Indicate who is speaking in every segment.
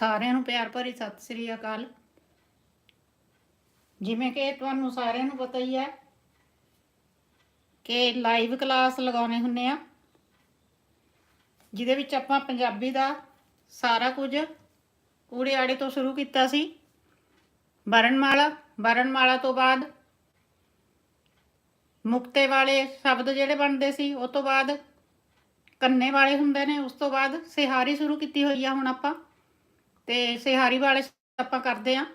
Speaker 1: ਸਾਰਿਆਂ ਨੂੰ ਪਿਆਰ ਭਰੀ ਸਤਿ ਸ੍ਰੀ ਅਕਾਲ। ਜਿਵੇਂ ਕਿ ਤੁਹਾਨੂੰ ਸਾਰਿਆਂ ਨੂੰ ਪਤਾ ਹੀ ਹੈ ਕਿ ਲਾਈਵ ਕਲਾਸ ਲਗਾਉਣੇ ਹੁੰਨੇ ਆ। ਜਿਹਦੇ ਵਿੱਚ ਆਪਾਂ ਪੰਜਾਬੀ ਦਾ ਸਾਰਾ ਕੁਝ ਊੜੇ ਆੜੇ ਤੋਂ ਸ਼ੁਰੂ ਕੀਤਾ ਸੀ। ਵਰਣਮਾਲਾ ਵਰਣਮਾਲਾ ਤੋਂ ਬਾਅਦ ਮੁਕਤੇ ਵਾਲੇ ਸ਼ਬਦ ਜਿਹੜੇ ਬਣਦੇ ਸੀ ਉਸ ਤੋਂ ਬਾਅਦ ਕੰਨੇ ਵਾਲੇ ਹੁੰਦੇ ਨੇ, ਉਸ ਤੋਂ ਬਾਅਦ ਸਿਹਾਰੀ ਸ਼ੁਰੂ ਕੀਤੀ ਹੋਈ ਆ ਹੁਣ ਆਪਾਂ। ਤੇ ਸਿਹਾਰੀ ਵਾਲੇ ਆਪਾਂ ਕਰਦੇ ਆ।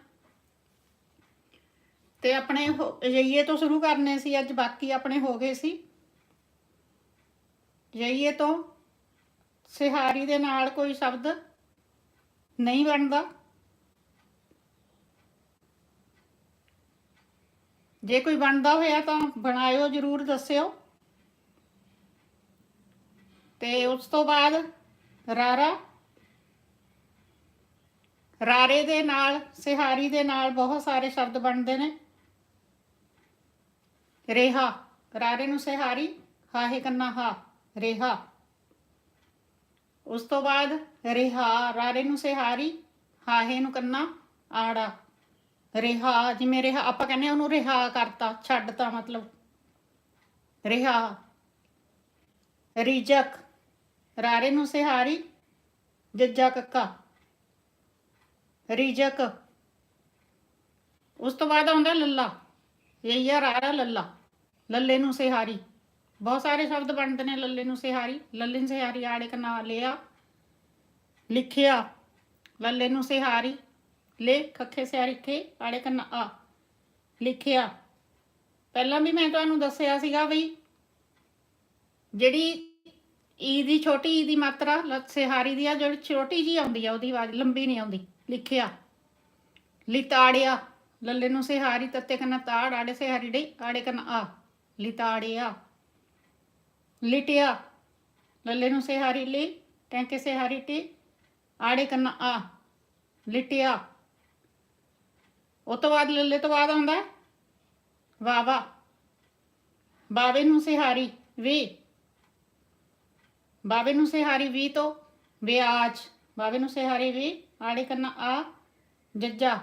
Speaker 1: ਤੇ ਆਪਣੇ ਜਈਏ ਤੋਂ ਸ਼ੁਰੂ ਕਰਨੇ ਸੀ, ਅੱਜ ਬਾਕੀ ਆਪਣੇ ਹੋ ਗਏ ਸੀ। ਜਈਏ ਤੋਂ ਸਿਹਾਰੀ ਦੇ ਨਾਲ ਕੋਈ ਸ਼ਬਦ ਨਹੀਂ ਬਣਦਾ। ਜੇ ਕੋਈ ਬਣਦਾ ਹੋਇਆ ਤਾਂ ਬਣਾਇਓ, ਜਰੂਰ ਦੱਸਿਓ। ਤੇ ਉਸ ਤੋਂ ਬਾਅਦ ਰਾਰਾ ਰਾਰੇ ਦੇ ਨਾਲ, ਸਿਹਾਰੀ ਦੇ ਨਾਲ ਬਹੁਤ ਸਾਰੇ ਸ਼ਬਦ ਬਣਦੇ ਨੇ। ਰੇਹਾ, ਰਾਰੇ ਨੂੰ ਸਿਹਾਰੀ, ਹਾਹੇ ਕੰਨਾ ਹਾ, ਰੇਹਾ। ਉਸ ਤੋਂ ਬਾਅਦ ਰਿਹਾ, ਰਾਰੇ ਨੂੰ ਸਿਹਾਰੀ, ਹਾਹੇ ਨੂੰ ਕੰਨਾ, ਆੜਾ। ਰਿਹਾ, ਜਿਵੇਂ ਰਿਹਾ, ਆਪਾਂ ਕਹਿੰਦੇ ਆ ਉਹਨੂੰ ਰਿਹਾ ਕਰਤਾ, ਛੱਡਤਾ ਮਤਲਬ। ਰਿਹਾ। ਰਿਜਕ, ਰਾਰੇ ਨੂੰ ਸਿਹਾਰੀ, ਜੱਜਾ ਕੱਕਾ। ਰਿਜਕ। ਉਸ ਤੋਂ ਬਾਅਦ ਆਉਂਦਾ ਲੱਲਾ। ਇਹ ਆ ਰਾਰਾ ਲੱਲਾ। ਲੱਲੇ ਨੂੰ ਸਿਹਾਰੀ ਬਹੁਤ ਸਾਰੇ ਸ਼ਬਦ ਬਣਦੇ ਨੇ ਲੱਲੇ ਨੂੰ ਸਿਹਾਰੀ ਲੱਲੇ ਨੂੰ ਸਿਹਾਰੀ ਆੜੇ ਕਾ ਨਾਂ ਲਿਆ, ਲਿਖਿਆ। ਲੱਲੇ ਨੂੰ ਸਿਹਾਰੀ ਲੇ ਖੱਖੇ ਸਿਹਾਰੀ ਖੇ ਆੜੇ ਕਾ ਆ, ਲਿਖਿਆ। ਪਹਿਲਾਂ ਵੀ ਮੈਂ ਤੁਹਾਨੂੰ ਦੱਸਿਆ ਸੀਗਾ ਵੀ ਜਿਹੜੀ ਈ ਦੀ ਛੋਟੀ ਈ ਦੀ ਮਾਤਰਾ, ਲ- ਸਿਹਾਰੀ ਦੀ ਆ, ਜਿਹੜੀ ਛੋਟੀ ਜੀ ਆਉਂਦੀ ਆ, ਉਹਦੀ ਆਵਾਜ਼ ਲੰਬੀ ਨਹੀਂ ਆਉਂਦੀ। ਲਿਖਿਆ। ਲਿਤਾੜਿਆ। ਲੱਲੇ ਨੂੰ ਸਿਹਾਰੀ ਤੱਤੇ ਕਨਾ ਤਾੜ, ਆੜੇ ਸਿਹਾਰੀ ਡੇ ਆੜੇ ਕਨਾ ਆ। ਲਿਤਾੜਿਆ। ਲਿਟਿਆ। ਲੱਲੇ ਨੂੰ ਸਿਹਾਰੀ ਲੀ ਟੈਂਕੇ ਸਿਹਾਰੀ ਟੀ, ਆੜੇ ਕਨਾ ਆ। ਲਿਟਿਆ। ਉਹ ਤੋਂ ਬਾਅਦ ਲੱਲੇ ਤੋਂ ਬਾਅਦ ਆਉਂਦਾ ਵਾਵਾ। ਬਾਵੇ ਨੂੰ ਸਿਹਾਰੀ ਵੀ। ਬਾਵੇ ਨੂੰ ਸਿਹਾਰੀ ਵੀ ਤੋਂ ਵਿਆਜ। ਬਾਵੇ ਨੂੰ ਸਿਹਾਰੀ ਵੀ ਆੜੇ ਕਰਨਾ ਆ, ਜੱਜਾ,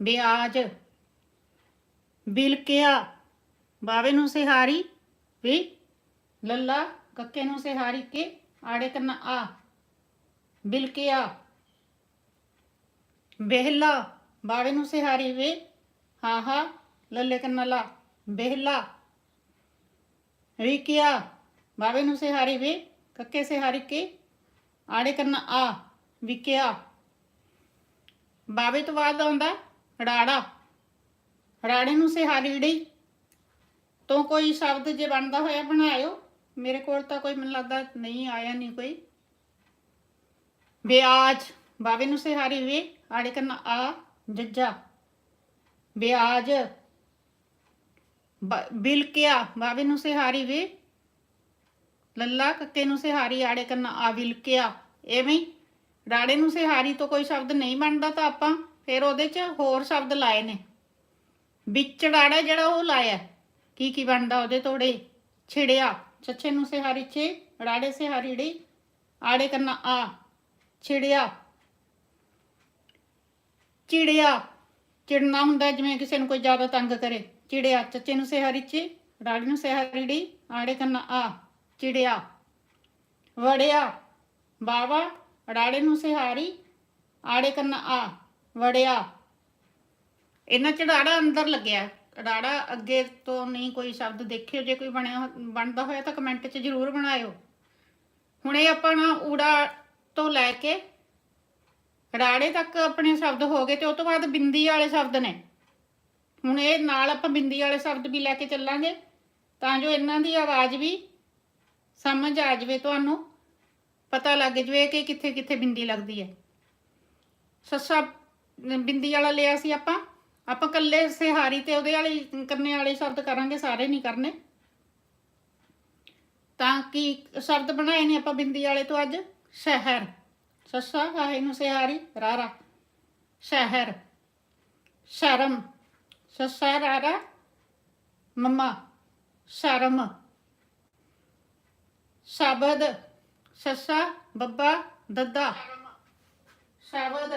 Speaker 1: ਵਿਆਜ ਬਿਲਕਿਆ ਬਾਵੇ ਨੂੰ ਸਿਹਾਰੀ, ਵੀ ਲੱਲਾ ਕੱਕੇ ਨੂੰ ਸਿਹਾਰੀ ਕੇ ਆੜੇ ਕਰਨਾ ਆ ਬਿਲਕਿਆ ਬਹਿਲਾ, ਬਾਵੇ ਨੂੰ ਸਿਹਾਰੀ ਵੇ, ਹਾਂ ਹਾਂ, ਲੱਲੇ ਕਰਨਾ ਲਾ, ਬਹਿਲਾ ਰਿਕਿਆ ਬਾਵੇ ਨੂੰ ਸਿਹਾਰੀ ਵੇ, ਕੱਕੇ ਸਿਹਾਰੀ ਕੇ ਆੜੇ ਕਰਨਾ ਆ ਵਿਕਿਆ ਬਾਵੇ ਤੋਂ ਬਾਅਦ ਆਉਂਦਾ ਰਾੜਾ। ਰਾੜੇ ਨੂੰ ਸਿਹਾਰੀ ਤੋਂ ਕੋਈ ਸ਼ਬਦ ਜੇ ਬਣਦਾ ਹੋਇਆ ਬਣਾਇਓ। ਮੇਰੇ ਕੋਲ ਤਾਂ ਕੋਈ ਮੈਨੂੰ ਲੱਗਦਾ ਨਹੀਂ, ਆਇਆ ਨਹੀਂ ਕੋਈ। ਵਿਆਜ। ਬਾਵੇ ਨੂੰ ਸਿਹਾਰੀ ਵੇ ਆੜੇ ਕਰਨਾ ਆ, ਜੱਜਾ। ਵਿਆਜ। ਬ- ਬਿਲਕਿਆ। ਬਾਵੇ ਨੂੰ ਸਿਹਾਰੀ ਵੇ ਲੱਲਾ ਕੱਕੇ ਨੂੰ ਸਿਹਾਰੀ ਆੜੇ ਕਰਨਾ ਆ, ਬਿਲਕਿਆ। ਐਵੇਂ ਰਾੜੇ ਨੂੰ ਸਿਹਾਰੀ ਤੋਂ ਕੋਈ ਸ਼ਬਦ ਨਹੀਂ ਬਣਦਾ ਤਾਂ ਆਪਾਂ ਫਿਰ ਉਹਦੇ 'ਚ ਹੋਰ ਸ਼ਬਦ ਲਾਏ ਨੇ। ਵਿਚੜਾੜਾ ਜਿਹੜਾ ਉਹ ਲਾਇਆ। ਕੀ ਕੀ ਬਣਦਾ ਉਹਦੇ ਤੋੜੇ? ਛਿੜਿਆ। ਚੱਛੇ ਨੂੰ ਸਿਹਾਰੀ ਛੇ ਰਾੜੇ ਸਿਹਾਰੀ ੜੀ, ਆੜੇ ਕਰਨਾ ਆ, ਛਿੜਿਆ। ਚਿੜਿਆ। ਚਿੜਨਾ ਹੁੰਦਾ ਜਿਵੇਂ ਕਿਸੇ ਨੂੰ ਕੋਈ ਜ਼ਿਆਦਾ ਤੰਗ ਕਰੇ। ਚਿੜਿਆ। ਚੱਚੇ ਨੂੰ ਸਿਹਾਰੀ ਚੇ ਰਾੜੀ ਨੂੰ ਸਿਹਾਰੀ ੜੀ, ਆੜੇ ਕਰਨਾ ਆ, ਚਿੜਿਆ। ਵੜਿਆ। ਬਾਵਾ ਰਾੜੇ ਨੂੰ ਸਿਹਾਰੀ, ਆੜੇ ਕਰਨਾ ਆ, ਵੜਿਆ। ਇਹਨਾਂ ਚ ਅੰਦਰ ਲੱਗਿਆ। ਰਾੜਾ ਅੱਗੇ ਤੋਂ ਨਹੀਂ ਕੋਈ ਸ਼ਬਦ ਦੇਖਿਓ, ਜੇ ਕੋਈ ਬਣਿਆ ਬਣਦਾ ਹੋਇਆ ਤਾਂ ਕਮੈਂਟ 'ਚ ਜ਼ਰੂਰ ਬਣਾਇਓ। ਹੁਣ ਇਹ ਆਪਾਂ ਨਾ ਊੜਾ ਤੋਂ ਲੈ ਕੇ ਰਾੜੇ ਤੱਕ ਆਪਣੇ ਸ਼ਬਦ ਹੋ ਗਏ ਤੇ ਉਸ ਤੋਂ ਬਾਅਦ ਬਿੰਦੀ ਵਾਲੇ ਸ਼ਬਦ ਨੇ। ਹੁਣ ਇਹ ਨਾਲ ਆਪਾਂ ਬਿੰਦੀ ਵਾਲੇ ਸ਼ਬਦ ਵੀ ਲੈ ਕੇ ਚੱਲਾਂਗੇ, ਤਾਂ ਜੋ ਇਹਨਾਂ ਦੀ ਆਵਾਜ਼ ਵੀ ਸਮਝ ਆ ਜਾਵੇ ਤੁਹਾਨੂੰ। ਪਤਾ ਲੱਗ ਜਾਵੇ ਕਿ ਕਿੱਥੇ ਕਿੱਥੇ ਬਿੰਦੀ ਲੱਗਦੀ ਹੈ। ਸੱਸਾ ਬਿੰਦੀ ਵਾਲਾ ਲਿਆ ਸੀ ਆਪਾਂ। ਆਪਾਂ ਕੱਲੇ ਸਿਹਾਰੀ ਤੇ ਉਹਦੇ ਵਾਲੀ ਕਰਨੇ ਵਾਲੇ ਸ਼ਬਦ ਕਰਾਂਗੇ, ਸਾਰੇ ਨਹੀਂ ਕਰਨੇ। ਤਾਂ ਕਿ ਸ਼ਬਦ ਬਣਾਏ ਨੇ ਆਪਾਂ ਬਿੰਦੀ ਵਾਲੇ ਤੋਂ ਅੱਜ। ਸ਼ਹਿਰ। ਸੱਸਾ ਹਾਹੇ ਨੂੰ ਸਿਹਾਰੀ, ਰਾਰਾ। ਸ਼ਹਿਰ। ਸ਼ਰਮ। ਸੱਸਾ, ਰਾਰਾ। ਮੰਮਾ। ਸ਼ਰਮ। ਸ਼ਬਦ। ਸੱਸਾ, ਬੱਬਾ, ਦੱਦਾ। ਸ਼ਬਦ।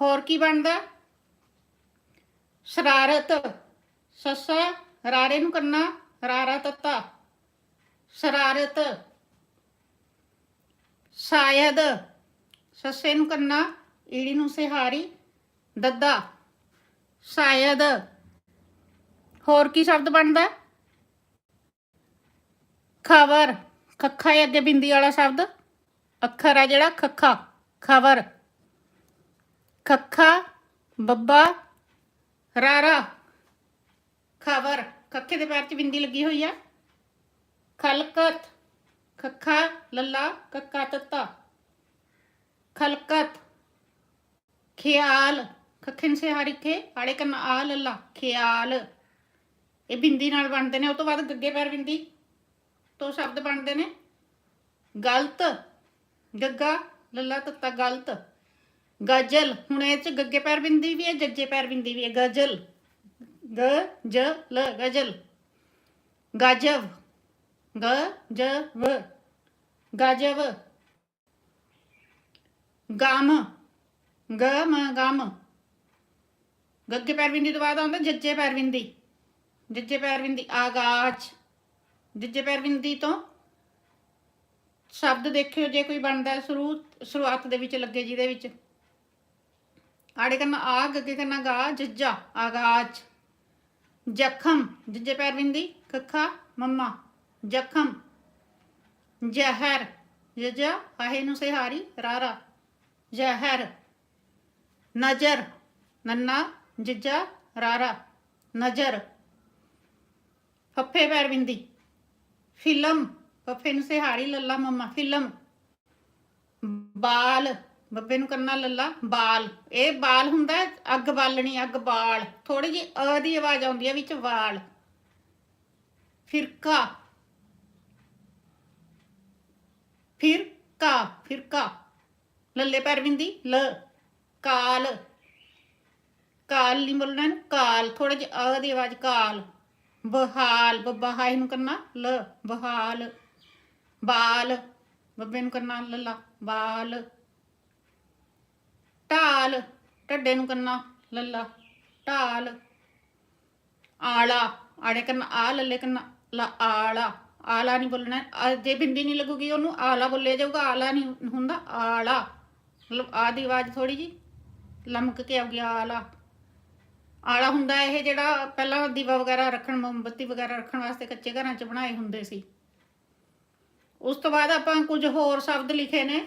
Speaker 1: ਹੋਰ ਕੀ ਬਣਦਾ? ਸ਼ਰਾਰਤ। ਸੱਸਾ, ਰਾਰੇ ਨੂੰ ਕਰਨਾ ਰਾਰਾ ਤੱਤਾ। ਸ਼ਰਾਰਤ। ਸ਼ਾਇਦ। ਸੱਸੇ ਨੂੰ ਕਰਨਾ ਈੜੀ ਨੂੰ ਸਿਹਾਰੀ, ਦੱਦਾ। ਸ਼ਾਇਦ। ਹੋਰ ਕੀ ਸ਼ਬਦ ਬਣਦਾ? ਖਬਰ। ਖੱਖਾ ਹੈ ਅੱਗੇ ਬਿੰਦੀ ਵਾਲਾ ਸ਼ਬਦ। ਅੱਖਰ ਹੈ ਜਿਹੜਾ, ਖੱਖਾ। ਖਬਰ। ਖੱਖਾ, ਬੱਬਾ, ਰਾਰਾ। ਖਬਰ। ਖੱਖੇ ਦੇ ਪੈਰ 'ਚ ਬਿੰਦੀ ਲੱਗੀ ਹੋਈ ਆ। ਖਲਕਤ। ਖੱਖਾ, ਲੱਲਾ ਕੱਕਾ ਤੱਤਾ। ਖਲਕਤ। ਖਿਆਲ। ਖੱਖੇ ਸੇ ਹਰਿਖੇ ਆੜੇ ਕੰਨ ਆ, ਲੱਲਾ। ਖਿਆਲ। ਇਹ ਬਿੰਦੀ ਨਾਲ ਬਣਦੇ ਨੇ, ਉਹ ਤੋਂ ਬਾਅਦ ਗੱਗੇ ਪੈਰ ਬਿੰਦੀ ਤੋਂ ਸ਼ਬਦ ਬਣਦੇ ਨੇ। ਗਲਤ, ਗੱਗਾ, ਲੱਲਾ ਤੱਤਾ ਗਲਤ। ਗਜਲ, ਹੁਣ ਇਹ ਚ ਗੱਗੇ ਪੈਰ ਬਿੰਦੀ ਵੀ ਹੈ, ਜੱਜੇ ਪੈਰ ਬਿੰਦੀ ਵੀ ਹੈ। ਗਜਲ, ਗ, ਜ, ਲ, ਗਜਲ। ਗਜਵ, ਗ, ਜ, ਵ। ਗਜਵ। ਗਾਮ, ਗ, ਮ, ਗਮ। ਗੱਗੇ ਪੈਰ ਬਿੰਦੀ ਤੋਂ ਬਾਅਦ ਆਉਂਦਾ ਜੱਜੇ ਪੈਰ ਬਿੰਦੀ। ਜੱਜੇ ਪੈਰ ਬਿੰਦੀ ਆਗਾਚ ਜੱਜੇ ਪੈਰ ਬਿੰਦੀ ਤੋਂ ਸ਼ਬਦ ਦੇਖਿਓ ਜੇ ਕੋਈ ਬਣਦਾ ਸ਼ੁਰੂ, ਸ਼ੁਰੂਆਤ ਦੇ ਵਿੱਚ ਲੱਗੇ ਜਿਹਦੇ ਵਿੱਚ। ਆੜੇ ਕਰਨਾ ਆ ਗੱਗੇ ਕਰਨਾ ਗਾ, ਜੱਜਾ ਆਗਾਚ ਜ਼ਖਮ, ਜੱਜੇ ਪੈਰ ਬਿੰਦੀ ਖੱਖਾ ਮੰਮਾ। ਜ਼ਖਮ, ਜ਼ਹਿਰ, ਜਜਾ, ਆਹੇ ਨੂੰ ਸਿਹਾਰੀ, ਰਾਰਾ। ਜ਼ਹਿਰ, ਨਜ਼ਰ, ਨੰਨਾ, ਜੱਜਾ, ਰਾਰਾ। ਨਜ਼ਰ ਫੱਫੇ ਪੈਰ ਬਿੰਦੀ ਫਿਲਮ, ਫੱਫੇ ਨੂੰ ਸਿਹਾਰੀ ਲੱਲਾ ਮੰਮਾ, ਫਿਲਮ। ਬਾਲ ਬੱਬੇ ਨੂੰ ਕਰਨਾ ਲੱਲਾ, ਬਾਲ। ਇਹ ਬਾਲ ਹੁੰਦਾ ਅੱਗ ਬਾਲਣੀ, ਅੱਗ ਬਾਲ। ਥੋੜੀ ਜਿਹੀ ਅ ਦੀ ਆਵਾਜ਼ ਆਉਂਦੀ ਹੈ, ਵਿੱਚ ਵਾਲ। ਫਿਰਕਾ। ਫਿਰਕਾ ਫਿਰਕਾ। ਲੱਲੇ ਪੈਰ ਬਿੰਦੀ ਲ। ਕਾਲ। ਕਾਲ ਨਹੀਂ ਬੋਲਣਾ ਕਾਲ। ਥੋੜਾ ਜਿਹਾ ਅ ਦੀ ਆਵਾਜ਼, ਕਾਲ। ਬਹਾਲ, ਬੱਬਾ ਹਾਈ ਨੂੰ ਕਰਨਾ ਲ, ਬਹਾਲ, ਬਾਲ, ਬੱਬੇ ਨੂੰ ਕਰਨਾ ਲੱਲਾ ਬਾਲ, ਢਾਲ, ਢੱਡੇ ਨੂੰ ਕਰਨਾ ਲੱਲਾ ਢਾਲ, ਆਲਾ ਆੜੇ ਕਰਨਾ, ਆ ਲੱਲੇ ਕਰਨਾ ਲਾ, ਆਲਾ ਆਲਾ ਨਹੀਂ ਬੋਲਣਾ ਜੇ ਬਿੰਦੀ ਨਹੀਂ ਲੱਗੂਗੀ ਉਹਨੂੰ ਆਲਾ ਬੋਲਿਆ ਜਾਊਗਾ, ਆਲਾ ਨਹੀਂ ਹੁੰਦਾ, ਆਲਾ, ਮਤਲਬ ਆ ਦੀ ਆਵਾਜ਼ ਥੋੜੀ ਜੀ ਲਮਕ ਕੇ ਆਉਗੀ ਆਲਾ। ਆਲਾ ਹੁੰਦਾ ਇਹ ਜਿਹੜਾ ਪਹਿਲਾਂ ਦੀਵਾ ਵਗੈਰਾ ਰੱਖਣ, ਮੋਮਬੱਤੀ ਵਗੈਰਾ ਰੱਖਣ ਵਾਸਤੇ ਕੱਚੇ ਘਰਾਂ 'ਚ ਬਣਾਏ ਹੁੰਦੇ ਸੀ। ਉਸ ਤੋਂ ਬਾਅਦ ਆਪਾਂ ਕੁਝ ਹੋਰ ਸ਼ਬਦ ਲਿਖੇ ਨੇ।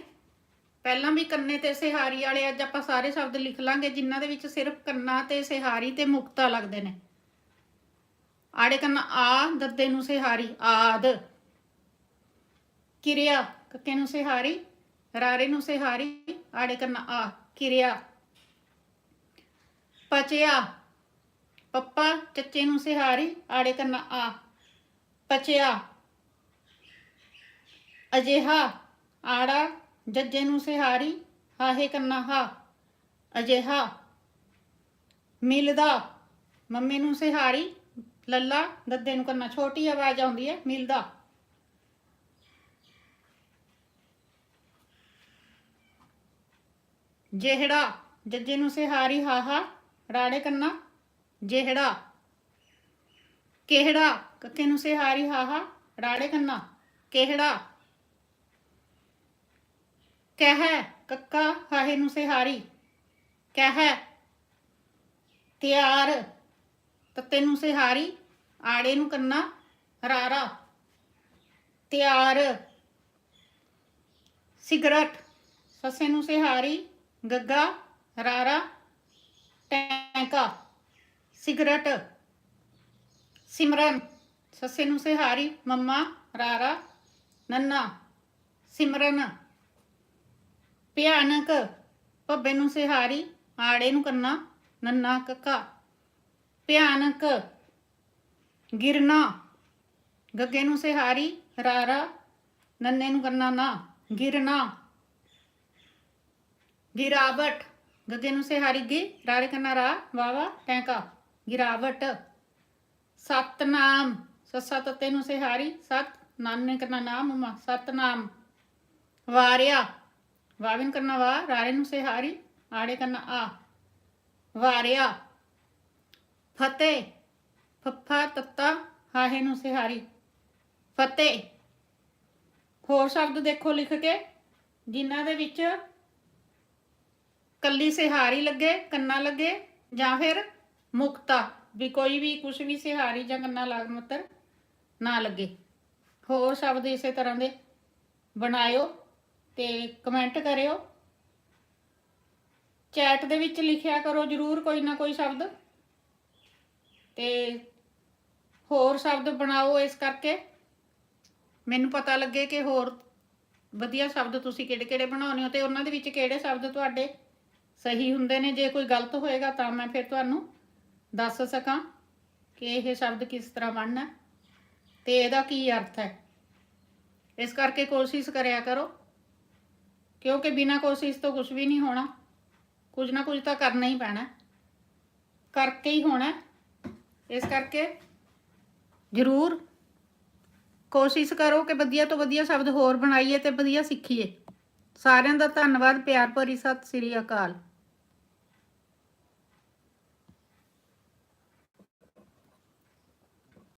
Speaker 1: ਪਹਿਲਾਂ ਵੀ ਕੰਨੇ ਤੇ ਸਿਹਾਰੀ ਵਾਲੇ ਅੱਜ ਆਪਾਂ ਸਾਰੇ ਸ਼ਬਦ ਲਿਖ ਲਾਂਗੇ, ਜਿਨ੍ਹਾਂ ਦੇ ਵਿੱਚ ਸਿਰਫ ਕੰਨਾ ਤੇ ਸਿਹਾਰੀ ਤੇ ਮੁਕਤਾ ਲੱਗਦੇ ਨੇ। ਆੜੇ ਕੰਨਾ ਆ, ਦੱਦੇ ਨੂੰ ਸਿਹਾਰੀ, ਆਦ। ਕਿਰਿਆ, ਕੱਕੇ ਨੂੰ ਸਿਹਾਰੀ, ਰਾਰੇ ਨੂੰ ਸਿਹਾਰੀ, ਆੜੇ ਕੰਨਾ ਆ, ਕਿਰਿਆ। ਪਚਿਆ ਪੱਪਾ, ਚੱਚੇ ਨੂੰ ਸਿਹਾਰੀ ਆੜੇ ਕੰਨਾ ਆ, ਪਚਿਆ। ਅਜੇਹਾ, ਆੜਾ, ਜੱਜੇ ਨੂੰ ਸਿਹਾਰੀ ਹਾਹੇ ਕੰਨਾ ਹਾ। ਅਜੇਹਾ, ਮਿਲਦਾ, ਮੰਮੀ ਨੂੰ ਸਿਹਾਰੀ ਲੱਲਾ, ਦੱਦੇ ਨੂੰ ਕਰਨਾ ਛੋਟੀ ਆਵਾਜ਼ ਆਉਂਦੀ ਹੈ ਮਿਲਦਾ। ਜਿਹੜਾ, ਜੱਜੇ ਨੂੰ ਸਿਹਾਰੀ ਹਾਹਾ, ਰਾੜੇ ਕੰਨਾ ਜਿਹੜਾ, ਕਿਹੜਾ? ਕੱਕੇ ਨੂੰ ਸਿਹਾਰੀ ਹਾਹਾ, ਰਾੜੇ ਕੰਨਾ। ਕਿਹੜਾ? ਕਹਿ, ਕੱਕਾ ਹਾਹੇ ਨੂੰ ਸਿਹਾਰੀ ਕਹਿ, ਤਿਆਰ, ਤੱਤੇ ਨੂੰ ਸਿਹਾਰੀ ਆੜੇ ਨੂੰ ਕੰਨਾ, ਰਾਰਾ। ਤਿਆਰ, ਸਿਗਰਟ, ਸੱਸੇ ਨੂੰ ਸਿਹਾਰੀ ਗੱਗਾ, ਰਾਰਾ। ਟੈਂਕਾ। ਸਿਗਰਟ। ਸਿਮਰਨ, ਸੱਸੇ ਨੂੰ ਸਿਹਾਰੀ, ਮੰਮਾ, ਰਾਰਾ, ਨੰਨਾ, ਸਿਮਰਨ। ਭਿਆਨਕ, ਭੱਬੇ ਨੂੰ ਸਿਹਾਰੀ, ਆੜੇ ਨੂੰ ਕੰਨਾ, ਨੰਨਾ, ਕੱਕਾ। ਭਿਆਨਕ, ਗਿਰਨਾ, ਗੱਗੇ ਨੂੰ ਸਿਹਾਰੀ, ਰਾਰਾ, ਨੰਨੇ ਨੂੰ ਕੰਨਾ, ਨਾ, ਗਿਰਨਾ। ਗਿਰਾਵਟ, ਗੱਗੇ ਨੂੰ ਸਿਹਾਰੀ, ਗੀ, ਰਾਰੇ, ਕੰਨਾ, ਰਾ ਵਾਵਾ ਟੈਂਕਾ। ਗਿਰਾਵਟ। ਸਤਨਾਮ। ਸੱਸਾ ਤੱਤੇ ਨੂੰ ਸਿਹਾਰੀ। ਸਤ ਨਾਨਕ ਨਾ ਨਾਮ ਮਾ। ਸਤਨਾਮ। ਵਾਰਿਆ। ਵਾਵਿਨ ਕਰਨਾ ਵਾ, ਰਾਰੇ ਨੂੰ ਸਿਹਾਰੀ, ਆੜੇ ਕਰਨਾ ਆ। ਵਾਰਿਆ। ਫਤਿਹ। ਫੱਫਾ, ਤੱਤਾ, ਹਾਹੇ ਨੂੰ ਸਿਹਾਰੀ। ਫਤਿਹ। ਹੋਰ ਸ਼ਬਦ ਦੇਖੋ ਲਿਖ ਕੇ, ਜਿਨ੍ਹਾਂ ਦੇ ਵਿੱਚ ਕੱਲੀ ਸਿਹਾਰੀ ਲੱਗੇ, ਕੰਨਾ ਲੱਗੇ, ਜਾਂ ਫਿਰ ਮੁਕਤਾ, ਵੀ ਕੋਈ ਵੀ ਕੁਝ ਵੀ ਸਿਹਾਰੀ ਜਾਂ ਕੰਨਾ ਲਾਗ ਮਤਰ ਨਾ ਲੱਗੇ। ਹੋਰ ਸ਼ਬਦ ਇਸੇ ਤਰ੍ਹਾਂ ਦੇ ਬਣਾਇਓ ਤੇ ਕਮੈਂਟ ਕਰਿਓ। ਚੈਟ ਦੇ ਵਿੱਚ ਲਿਖਿਆ ਕਰੋ ਜਰੂਰ ਕੋਈ ਨਾ ਕੋਈ ਸ਼ਬਦ। ਤੇ ਹੋਰ ਸ਼ਬਦ ਬਣਾਓ ਇਸ ਕਰਕੇ। ਮੈਨੂੰ ਪਤਾ ਲੱਗੇ ਕਿ ਹੋਰ ਵਧੀਆ ਸ਼ਬਦ ਤੁਸੀਂ ਕਿਹੜੇ ਕਿਹੜੇ ਬਣਾਉਣੇ ਹੋ ਤੇ ਉਹਨਾਂ ਦੇ ਵਿੱਚ ਕਿਹੜੇ ਸ਼ਬਦ ਤੁਹਾਡੇ ਸਹੀ ਹੁੰਦੇ ਨੇ। ਜੇ ਕੋਈ ਗਲਤ ਹੋਏਗਾ ਤਾਂ ਮੈਂ ਫਿਰ ਤੁਹਾਨੂੰ ਦੱਸ ਸਕਾਂ ਕਿ ਇਹ ਸ਼ਬਦ ਕਿਸ ਤਰ੍ਹਾਂ ਬਣਨਾ ਹੈ ਤੇ ਇਹਦਾ ਕੀ ਅਰਥ ਹੈ। ਇਸ ਕਰਕੇ ਕੋਸ਼ਿਸ਼ ਕਰਿਆ ਕਰੋ, ਕਿਉਂਕਿ ਬਿਨਾਂ ਕੋਸ਼ਿਸ਼ ਤੋਂ ਕੁਝ ਵੀ ਨਹੀਂ ਹੋਣਾ। ਕੁਝ ਨਾ ਕੁਝ ਤਾਂ ਕਰਨਾ ਹੀ ਪੈਣਾ ਕਰਕੇ ਹੀ ਹੋਣਾ ਇਸ ਕਰਕੇ ਜ਼ਰੂਰ ਕੋਸ਼ਿਸ਼ ਕਰੋ ਕਿ ਵਧੀਆ ਤੋਂ ਵਧੀਆ ਸ਼ਬਦ ਹੋਰ ਬਣਾਈਏ ਤੇ ਵਧੀਆ ਸਿੱਖੀਏ। ਸਾਰਿਆਂ ਦਾ ਧੰਨਵਾਦ, ਪਿਆਰ ਭਰੀ ਸਤਿ ਸ੍ਰੀ ਅਕਾਲ।